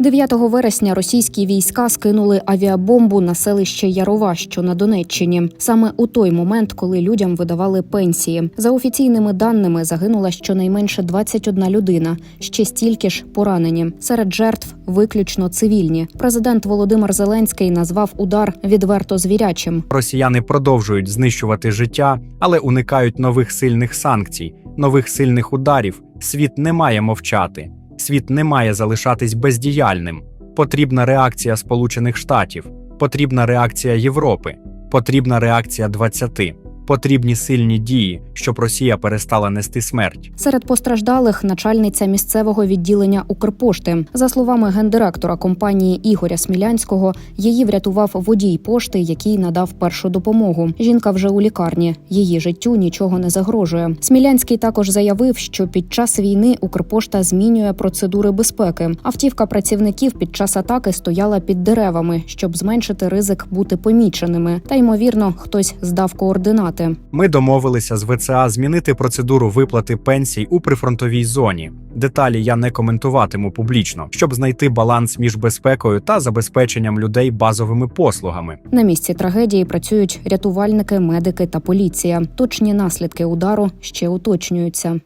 9 вересня російські війська скинули авіабомбу на селище Ярова, що на Донеччині. Саме у той момент, коли людям видавали пенсії. За офіційними даними загинула щонайменше 21 людина, ще стільки ж поранені. Серед жертв виключно цивільні. Президент Володимир Зеленський назвав удар відверто звірячим. Росіяни продовжують знищувати життя, але уникають нових сильних санкцій, нових сильних ударів. Світ не має мовчати. Світ не має залишатись бездіяльним. Потрібна реакція Сполучених Штатів, потрібна реакція Європи, потрібна реакція 20. Потрібні сильні дії, щоб Росія перестала нести смерть. Серед постраждалих начальниця місцевого відділення Укрпошти. За словами гендиректора компанії Ігоря Смілянського, її врятував водій пошти, який надав першу допомогу. Жінка вже у лікарні. Її життю нічого не загрожує. Смілянський також заявив, що під час війни Укрпошта змінює процедури безпеки. Автівка працівників під час атаки стояла під деревами, щоб зменшити ризик бути поміченими. Та ймовірно, хтось здав координати. Ми домовилися з ВЦА змінити процедуру виплати пенсій у прифронтовій зоні. Деталі я не коментуватиму публічно, щоб знайти баланс між безпекою та забезпеченням людей базовими послугами. На місці трагедії працюють рятувальники, медики та поліція. Точні наслідки удару ще уточнюються.